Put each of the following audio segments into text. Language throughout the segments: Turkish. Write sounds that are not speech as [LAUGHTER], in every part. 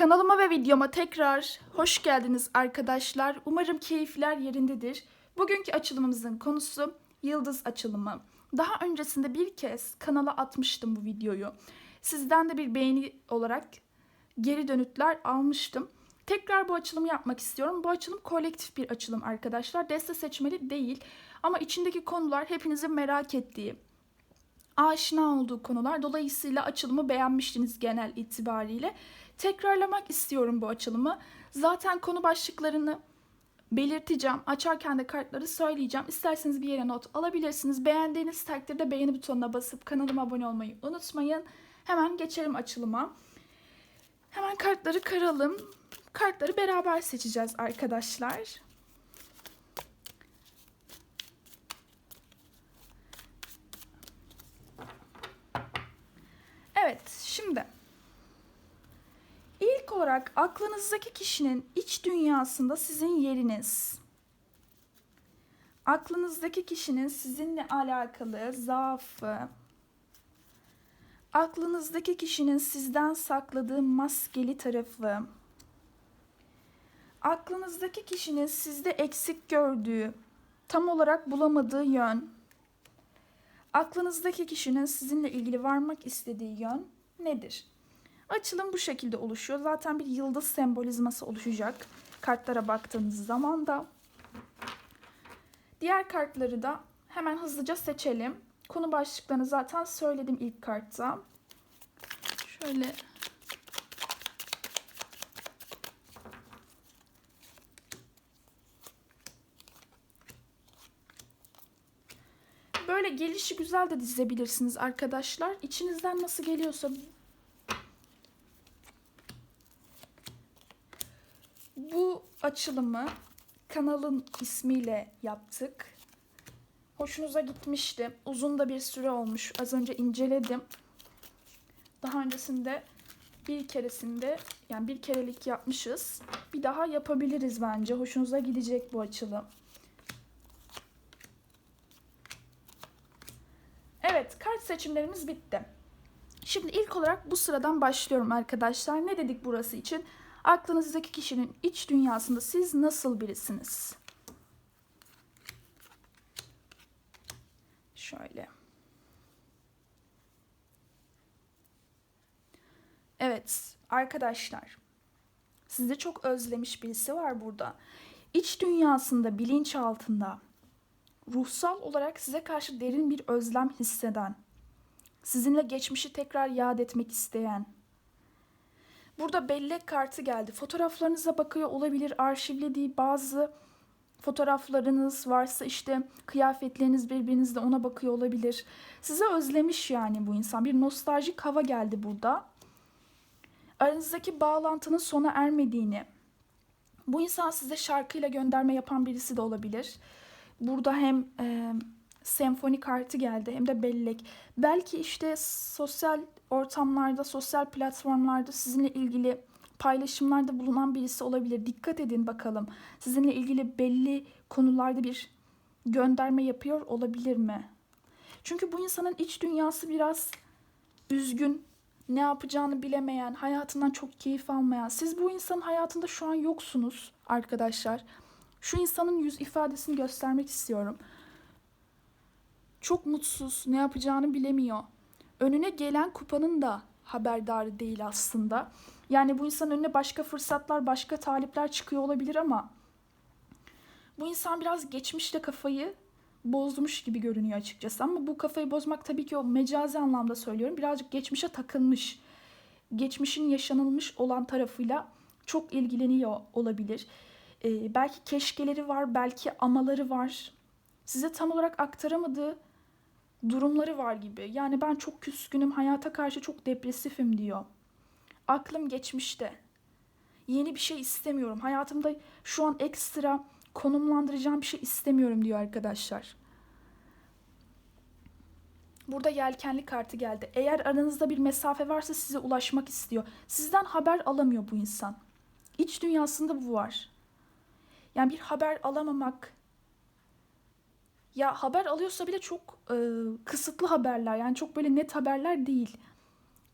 Kanalıma ve videoma tekrar hoş geldiniz arkadaşlar. Umarım keyifler yerindedir. Bugünkü açılımımızın konusu yıldız açılımı. Daha öncesinde bir kez kanala atmıştım bu videoyu. Sizden de bir beğeni olarak geri dönütler almıştım. Tekrar bu açılımı yapmak istiyorum. Bu açılım kolektif bir açılım arkadaşlar. Deste seçmeli değil ama içindeki konular hepinizin merak ettiği, aşina olduğu konular. Dolayısıyla açılımı beğenmiştiniz genel itibariyle. Tekrarlamak istiyorum bu açılımı. Zaten konu başlıklarını belirteceğim. Açarken de kartları söyleyeceğim. İsterseniz bir yere not alabilirsiniz. Beğendiğiniz takdirde beğeni butonuna basıp kanalıma abone olmayı unutmayın. Hemen geçelim açılıma. Hemen kartları karalım. Kartları beraber seçeceğiz arkadaşlar. Evet, şimdi. İlk olarak aklınızdaki kişinin iç dünyasında sizin yeriniz. Aklınızdaki kişinin sizinle alakalı zaafı, aklınızdaki kişinin sizden sakladığı maskeli tarafı, aklınızdaki kişinin sizde eksik gördüğü, tam olarak bulamadığı yön, aklınızdaki kişinin sizinle ilgili varmak istediği yön nedir? Açılım bu şekilde oluşuyor. Zaten bir yıldız sembolizması oluşacak kartlara baktığınız zaman da. Diğer kartları da hemen hızlıca seçelim. Konu başlıklarını zaten söyledim ilk kartta. Şöyle Böyle gelişi güzel de dizebilirsiniz arkadaşlar. İçinizden nasıl geliyorsa bu açılımı kanalın ismiyle yaptık. Hoşunuza gitmişti. Uzun da bir süre olmuş. Az önce inceledim. Daha öncesinde bir keresinde yani bir kerelik yapmışız. Bir daha yapabiliriz bence. Hoşunuza gidecek bu açılım. Evet, kart seçimlerimiz bitti. Şimdi ilk olarak bu sıradan başlıyorum arkadaşlar. Ne dedik burası için? Aklınızdaki kişinin iç dünyasında siz nasıl birisiniz? Şöyle. Evet, arkadaşlar. Sizi çok özlemiş birisi var burada. İç dünyasında, bilinç altında ruhsal olarak size karşı derin bir özlem hisseden, sizinle geçmişi tekrar yad etmek isteyen. Burada bellek kartı geldi. Fotoğraflarınıza bakıyor olabilir, arşivlediği bazı fotoğraflarınız varsa işte kıyafetleriniz birbirinizde ona bakıyor olabilir. Size özlemiş yani bu insan. Bir nostaljik hava geldi burada. Aranızdaki bağlantının sona ermediğini, bu insan size şarkıyla gönderme yapan birisi de olabilir. Burada hem e, senfoni kartı geldi hem de bellek. Belki işte sosyal ortamlarda, sosyal platformlarda sizinle ilgili paylaşımlarda bulunan birisi olabilir. Dikkat edin bakalım. Sizinle ilgili belli konularda bir gönderme yapıyor olabilir mi? Çünkü bu insanın iç dünyası biraz üzgün, ne yapacağını bilemeyen, hayatından çok keyif almayan. Siz bu insanın hayatında şu an yoksunuz arkadaşlar. Şu insanın yüz ifadesini göstermek istiyorum. Çok mutsuz, ne yapacağını bilemiyor. Önüne gelen kupanın da haberdarı değil aslında. Yani bu insanın önüne başka fırsatlar, başka talipler çıkıyor olabilir ama bu insan biraz geçmişte kafayı bozmuş gibi görünüyor açıkçası. Ama bu kafayı bozmak tabii ki o mecazi anlamda söylüyorum. Birazcık geçmişe takılmış. Geçmişin yaşanılmış olan tarafıyla çok ilgileniyor olabilir. Ee, belki keşkeleri var, belki amaları var. Size tam olarak aktaramadığı durumları var gibi. Yani ben çok küskünüm, hayata karşı çok depresifim diyor. Aklım geçmişte. Yeni bir şey istemiyorum. Hayatımda şu an ekstra konumlandıracağım bir şey istemiyorum diyor arkadaşlar. Burada yelkenli kartı geldi. Eğer aranızda bir mesafe varsa size ulaşmak istiyor. Sizden haber alamıyor bu insan. İç dünyasında bu var. Yani bir haber alamamak. Ya haber alıyorsa bile çok e, kısıtlı haberler. Yani çok böyle net haberler değil.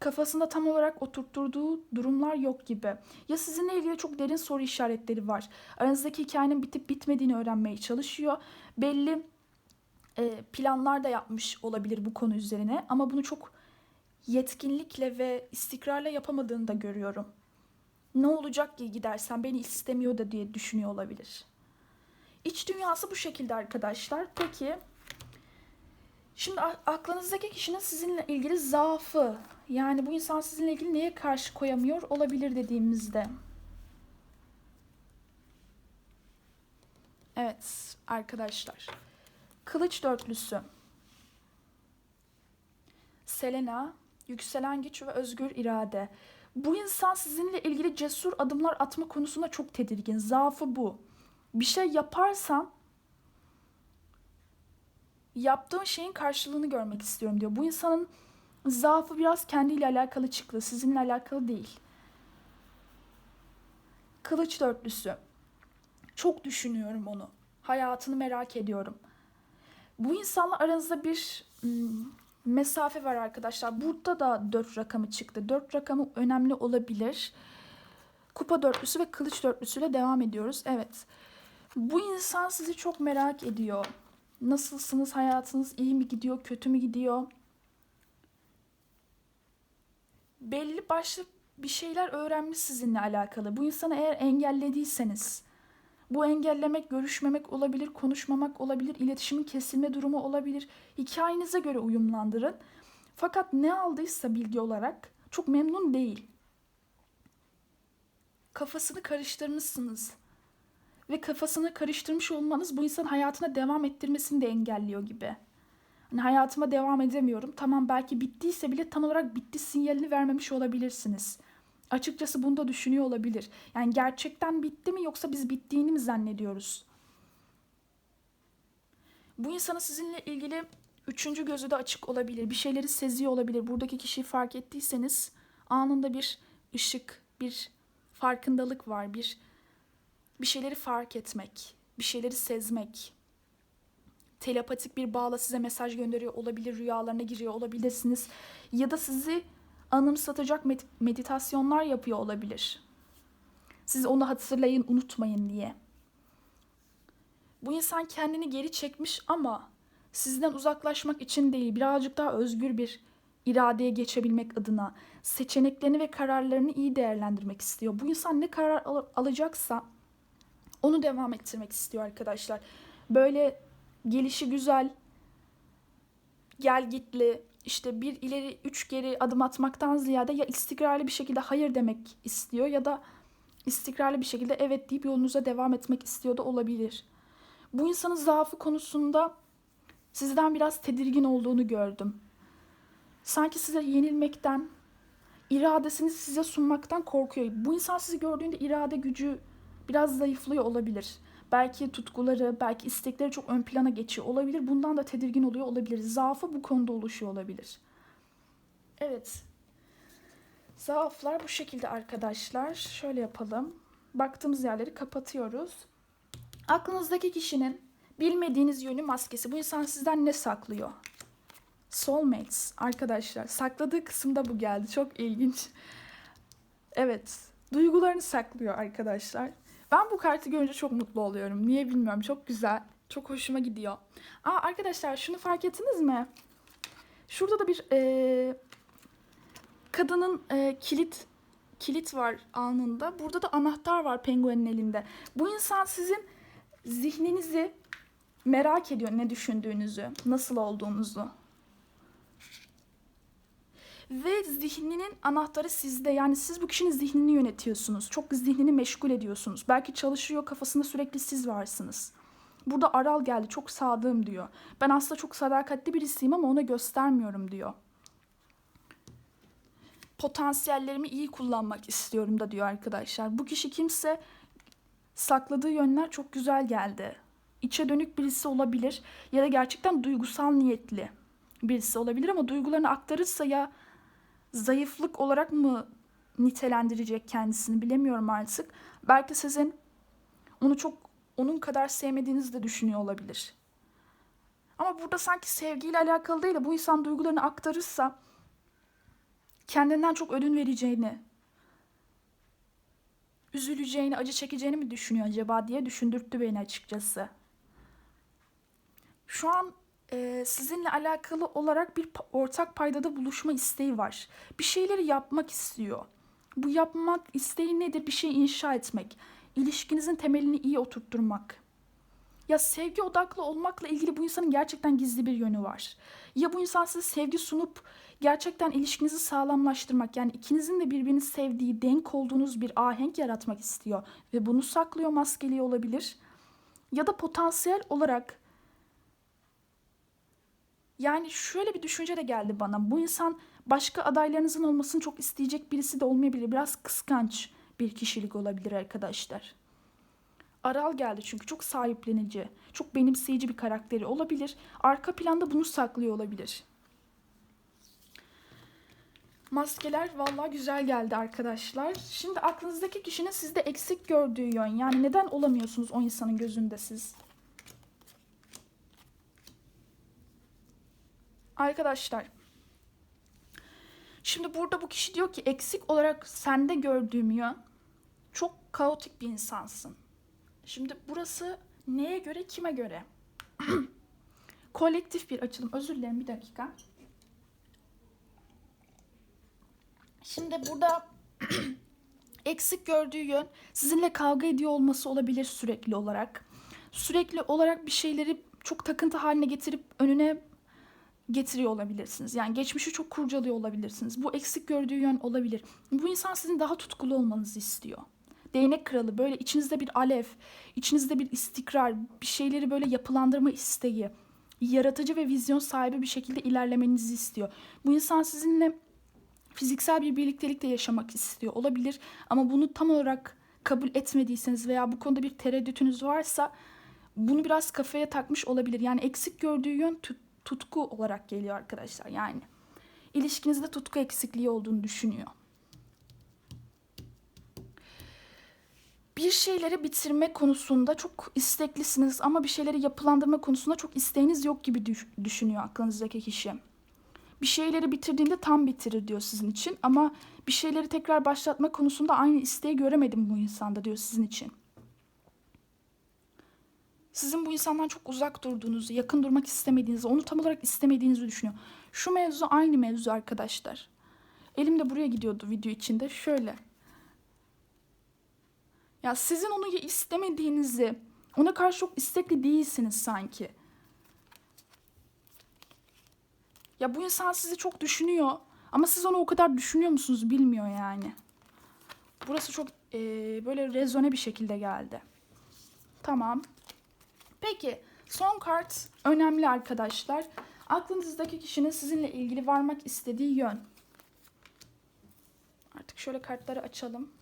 kafasında tam olarak oturtturduğu durumlar yok gibi. Ya sizinle ilgili çok derin soru işaretleri var. Aranızdaki hikayenin bitip bitmediğini öğrenmeye çalışıyor. Belli e, planlar da yapmış olabilir bu konu üzerine ama bunu çok yetkinlikle ve istikrarla yapamadığını da görüyorum. Ne olacak ki gidersen beni istemiyor da diye düşünüyor olabilir. İç dünyası bu şekilde arkadaşlar. Peki şimdi aklınızdaki kişinin sizinle ilgili zaafı yani bu insan sizinle ilgili neye karşı koyamıyor olabilir dediğimizde. Evet arkadaşlar. Kılıç dörtlüsü. Selena, yükselen güç ve özgür irade. Bu insan sizinle ilgili cesur adımlar atma konusunda çok tedirgin. Zaafı bu. Bir şey yaparsan yaptığın şeyin karşılığını görmek istiyorum diyor. Bu insanın zaafı biraz kendiyle alakalı çıktı. Sizinle alakalı değil. Kılıç dörtlüsü. Çok düşünüyorum onu. Hayatını merak ediyorum. Bu insanla aranızda bir hmm, mesafe var arkadaşlar. Burada da dört rakamı çıktı. Dört rakamı önemli olabilir. Kupa dörtlüsü ve kılıç dörtlüsüyle devam ediyoruz. Evet. Bu insan sizi çok merak ediyor. Nasılsınız? Hayatınız iyi mi gidiyor? Kötü mü gidiyor? Belli başlı bir şeyler öğrenmiş sizinle alakalı. Bu insanı eğer engellediyseniz, bu engellemek, görüşmemek olabilir, konuşmamak olabilir, iletişimin kesilme durumu olabilir. Hikayenize göre uyumlandırın. Fakat ne aldıysa bilgi olarak çok memnun değil. Kafasını karıştırmışsınız. Ve kafasını karıştırmış olmanız bu insan hayatına devam ettirmesini de engelliyor gibi. Hani hayatıma devam edemiyorum. Tamam belki bittiyse bile tam olarak bitti sinyalini vermemiş olabilirsiniz. Açıkçası bunu da düşünüyor olabilir. Yani gerçekten bitti mi yoksa biz bittiğini mi zannediyoruz? Bu insanın sizinle ilgili üçüncü gözü de açık olabilir. Bir şeyleri seziyor olabilir. Buradaki kişiyi fark ettiyseniz anında bir ışık, bir farkındalık var. Bir bir şeyleri fark etmek, bir şeyleri sezmek. Telepatik bir bağla size mesaj gönderiyor olabilir, rüyalarına giriyor olabilirsiniz. Ya da sizi anımsatacak med- meditasyonlar yapıyor olabilir. Siz onu hatırlayın, unutmayın diye. Bu insan kendini geri çekmiş ama sizden uzaklaşmak için değil, birazcık daha özgür bir iradeye geçebilmek adına seçeneklerini ve kararlarını iyi değerlendirmek istiyor. Bu insan ne karar al- alacaksa onu devam ettirmek istiyor arkadaşlar. Böyle gelişi güzel, gel gitli, işte bir ileri üç geri adım atmaktan ziyade ya istikrarlı bir şekilde hayır demek istiyor ya da istikrarlı bir şekilde evet deyip yolunuza devam etmek istiyor da olabilir. Bu insanın zaafı konusunda sizden biraz tedirgin olduğunu gördüm. Sanki size yenilmekten, iradesini size sunmaktan korkuyor. Bu insan sizi gördüğünde irade gücü biraz zayıflıyor olabilir. Belki tutkuları, belki istekleri çok ön plana geçiyor olabilir. Bundan da tedirgin oluyor olabilir. Zaafı bu konuda oluşuyor olabilir. Evet. Zaaflar bu şekilde arkadaşlar. Şöyle yapalım. Baktığımız yerleri kapatıyoruz. Aklınızdaki kişinin bilmediğiniz yönü maskesi. Bu insan sizden ne saklıyor? Soulmates arkadaşlar. Sakladığı kısımda bu geldi. Çok ilginç. Evet. Duygularını saklıyor arkadaşlar. Ben bu kartı görünce çok mutlu oluyorum. Niye bilmiyorum. Çok güzel. Çok hoşuma gidiyor. Aa arkadaşlar şunu fark ettiniz mi? Şurada da bir e, kadının e, kilit kilit var alnında. Burada da anahtar var penguenin elinde. Bu insan sizin zihninizi merak ediyor ne düşündüğünüzü, nasıl olduğunuzu. Ve zihninin anahtarı sizde. Yani siz bu kişinin zihnini yönetiyorsunuz. Çok zihnini meşgul ediyorsunuz. Belki çalışıyor kafasında sürekli siz varsınız. Burada Aral geldi çok sadığım diyor. Ben aslında çok sadakatli birisiyim ama ona göstermiyorum diyor. Potansiyellerimi iyi kullanmak istiyorum da diyor arkadaşlar. Bu kişi kimse sakladığı yönler çok güzel geldi. İçe dönük birisi olabilir ya da gerçekten duygusal niyetli birisi olabilir ama duygularını aktarırsa ya zayıflık olarak mı nitelendirecek kendisini bilemiyorum artık. Belki sizin onu çok onun kadar sevmediğinizi de düşünüyor olabilir. Ama burada sanki sevgiyle alakalı değil de bu insan duygularını aktarırsa kendinden çok ödün vereceğini, üzüleceğini, acı çekeceğini mi düşünüyor acaba diye düşündürttü beni açıkçası. Şu an e, sizinle alakalı olarak bir ortak paydada buluşma isteği var. Bir şeyleri yapmak istiyor. Bu yapmak isteği nedir? Bir şey inşa etmek. İlişkinizin temelini iyi oturtturmak. Ya sevgi odaklı olmakla ilgili bu insanın gerçekten gizli bir yönü var. Ya bu insan size sevgi sunup gerçekten ilişkinizi sağlamlaştırmak yani ikinizin de birbirini sevdiği, denk olduğunuz bir ahenk yaratmak istiyor ve bunu saklıyor, maskeli olabilir. Ya da potansiyel olarak yani şöyle bir düşünce de geldi bana. Bu insan başka adaylarınızın olmasını çok isteyecek birisi de olmayabilir. Biraz kıskanç bir kişilik olabilir arkadaşlar. Aral geldi çünkü çok sahiplenici, çok benimseyici bir karakteri olabilir. Arka planda bunu saklıyor olabilir. Maskeler vallahi güzel geldi arkadaşlar. Şimdi aklınızdaki kişinin sizde eksik gördüğü yön. Yani neden olamıyorsunuz o insanın gözünde siz? Arkadaşlar. Şimdi burada bu kişi diyor ki eksik olarak sende gördüğüm yön çok kaotik bir insansın. Şimdi burası neye göre kime göre? [CLEARS THROAT] Kolektif bir açılım. Özür dilerim bir dakika. Şimdi burada [CLEARS THROAT] eksik gördüğü yön sizinle kavga ediyor olması olabilir sürekli olarak. Sürekli olarak bir şeyleri çok takıntı haline getirip önüne getiriyor olabilirsiniz. Yani geçmişi çok kurcalıyor olabilirsiniz. Bu eksik gördüğü yön olabilir. Bu insan sizin daha tutkulu olmanızı istiyor. Değnek kralı böyle içinizde bir alev, içinizde bir istikrar, bir şeyleri böyle yapılandırma isteği, yaratıcı ve vizyon sahibi bir şekilde ilerlemenizi istiyor. Bu insan sizinle fiziksel bir birliktelikte yaşamak istiyor olabilir ama bunu tam olarak kabul etmediyseniz veya bu konuda bir tereddütünüz varsa bunu biraz kafaya takmış olabilir. Yani eksik gördüğü yön tutku olarak geliyor arkadaşlar. Yani ilişkinizde tutku eksikliği olduğunu düşünüyor. Bir şeyleri bitirme konusunda çok isteklisiniz ama bir şeyleri yapılandırma konusunda çok isteğiniz yok gibi düş- düşünüyor aklınızdaki kişi. Bir şeyleri bitirdiğinde tam bitirir diyor sizin için ama bir şeyleri tekrar başlatma konusunda aynı isteği göremedim bu insanda diyor sizin için. Sizin bu insandan çok uzak durduğunuzu, yakın durmak istemediğinizi, onu tam olarak istemediğinizi düşünüyor. Şu mevzu aynı mevzu arkadaşlar. Elim de buraya gidiyordu video içinde. Şöyle. Ya sizin onu istemediğinizi, ona karşı çok istekli değilsiniz sanki. Ya bu insan sizi çok düşünüyor ama siz onu o kadar düşünüyor musunuz bilmiyor yani. Burası çok eee, böyle rezone bir şekilde geldi. Tamam. Peki son kart önemli arkadaşlar. Aklınızdaki kişinin sizinle ilgili varmak istediği yön. Artık şöyle kartları açalım.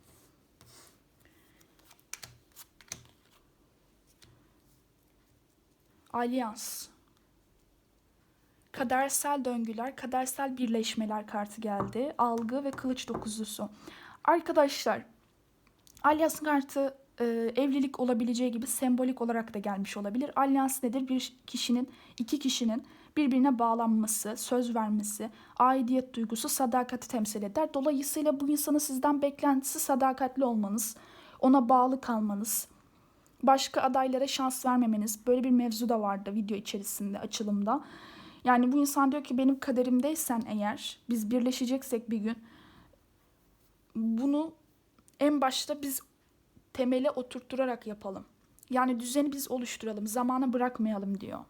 Alyans. Kadersel döngüler, kadersel birleşmeler kartı geldi. Algı ve kılıç dokuzlusu. Arkadaşlar, Alyans kartı e, evlilik olabileceği gibi sembolik olarak da gelmiş olabilir. Alyans nedir? Bir kişinin, iki kişinin birbirine bağlanması, söz vermesi, aidiyet duygusu, sadakati temsil eder. Dolayısıyla bu insanın sizden beklentisi sadakatli olmanız, ona bağlı kalmanız, başka adaylara şans vermemeniz. Böyle bir mevzu da vardı video içerisinde, açılımda. Yani bu insan diyor ki benim kaderimdeysen eğer, biz birleşeceksek bir gün, bunu en başta biz temele oturtturarak yapalım. Yani düzeni biz oluşturalım, zamana bırakmayalım diyor.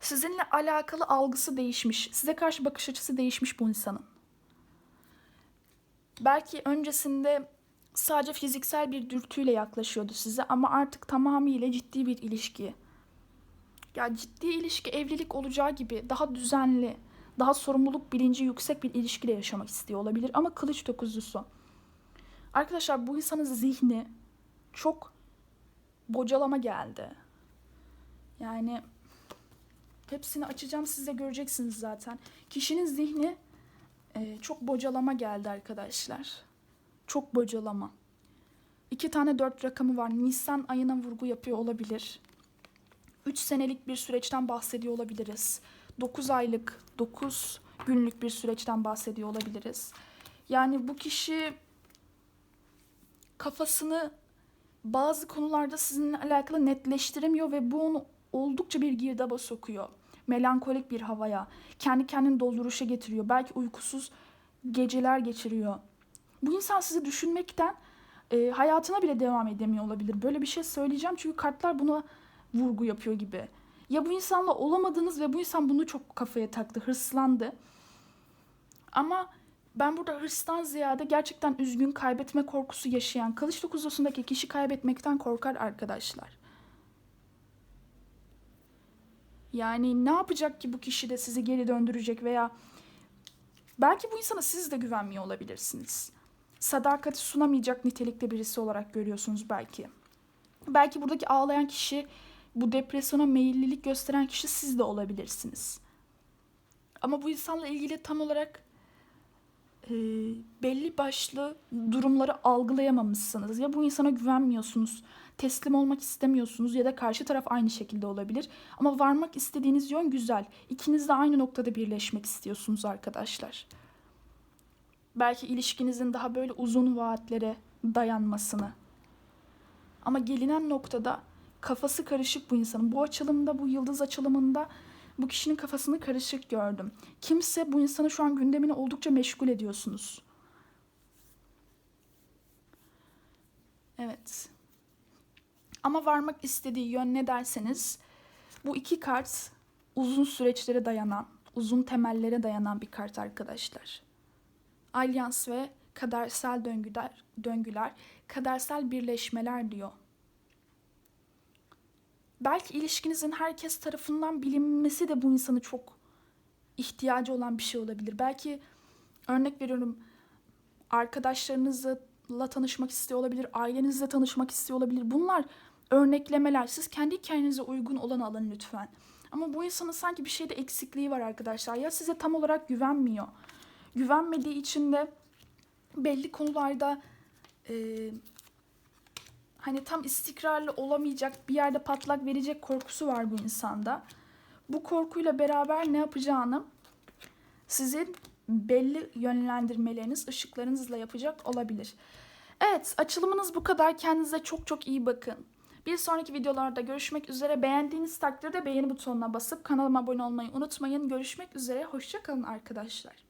Sizinle alakalı algısı değişmiş, size karşı bakış açısı değişmiş bu insanın. Belki öncesinde sadece fiziksel bir dürtüyle yaklaşıyordu size ama artık tamamıyla ciddi bir ilişki. Ya ciddi ilişki evlilik olacağı gibi daha düzenli, daha sorumluluk bilinci yüksek bir ilişkiyle yaşamak istiyor olabilir ama kılıç dokuzlusu. Arkadaşlar bu insanın zihni çok bocalama geldi. Yani hepsini açacağım siz de göreceksiniz zaten. Kişinin zihni e, çok bocalama geldi arkadaşlar. Çok bocalama. İki tane dört rakamı var. Nisan ayına vurgu yapıyor olabilir. Üç senelik bir süreçten bahsediyor olabiliriz. Dokuz aylık, dokuz günlük bir süreçten bahsediyor olabiliriz. Yani bu kişi kafasını bazı konularda sizinle alakalı netleştiremiyor ve bu onu oldukça bir girdaba sokuyor. Melankolik bir havaya, kendi kendini dolduruşa getiriyor. Belki uykusuz geceler geçiriyor. Bu insan sizi düşünmekten e, hayatına bile devam edemiyor olabilir. Böyle bir şey söyleyeceğim çünkü kartlar buna vurgu yapıyor gibi. Ya bu insanla olamadınız ve bu insan bunu çok kafaya taktı, hırslandı. Ama ben burada hırstan ziyade gerçekten üzgün, kaybetme korkusu yaşayan, kılıç dokuzlusundaki kişi kaybetmekten korkar arkadaşlar. Yani ne yapacak ki bu kişi de sizi geri döndürecek veya belki bu insana siz de güvenmiyor olabilirsiniz. Sadakati sunamayacak nitelikte birisi olarak görüyorsunuz belki. Belki buradaki ağlayan kişi, bu depresyona meyillilik gösteren kişi siz de olabilirsiniz. Ama bu insanla ilgili tam olarak e, belli başlı durumları algılayamamışsınız. Ya bu insana güvenmiyorsunuz, teslim olmak istemiyorsunuz ya da karşı taraf aynı şekilde olabilir. Ama varmak istediğiniz yön güzel. İkiniz de aynı noktada birleşmek istiyorsunuz arkadaşlar. Belki ilişkinizin daha böyle uzun vaatlere dayanmasını. Ama gelinen noktada kafası karışık bu insanın. Bu açılımda, bu yıldız açılımında bu kişinin kafasını karışık gördüm. Kimse bu insanı şu an gündemini oldukça meşgul ediyorsunuz. Evet. Ama varmak istediği yön ne derseniz bu iki kart uzun süreçlere dayanan, uzun temellere dayanan bir kart arkadaşlar. Alyans ve kadersel döngüler, döngüler, kadersel birleşmeler diyor. Belki ilişkinizin herkes tarafından bilinmesi de bu insanı çok ihtiyacı olan bir şey olabilir. Belki örnek veriyorum arkadaşlarınızla tanışmak istiyor olabilir, ailenizle tanışmak istiyor olabilir. Bunlar örneklemeler. Siz kendi hikayenize uygun olanı alın lütfen. Ama bu insanın sanki bir şeyde eksikliği var arkadaşlar. Ya size tam olarak güvenmiyor. Güvenmediği için de belli konularda e, hani tam istikrarlı olamayacak bir yerde patlak verecek korkusu var bu insanda. Bu korkuyla beraber ne yapacağını sizin belli yönlendirmeleriniz, ışıklarınızla yapacak olabilir. Evet, açılımınız bu kadar. Kendinize çok çok iyi bakın. Bir sonraki videolarda görüşmek üzere. Beğendiğiniz takdirde beğeni butonuna basıp kanalıma abone olmayı unutmayın. Görüşmek üzere. Hoşçakalın arkadaşlar.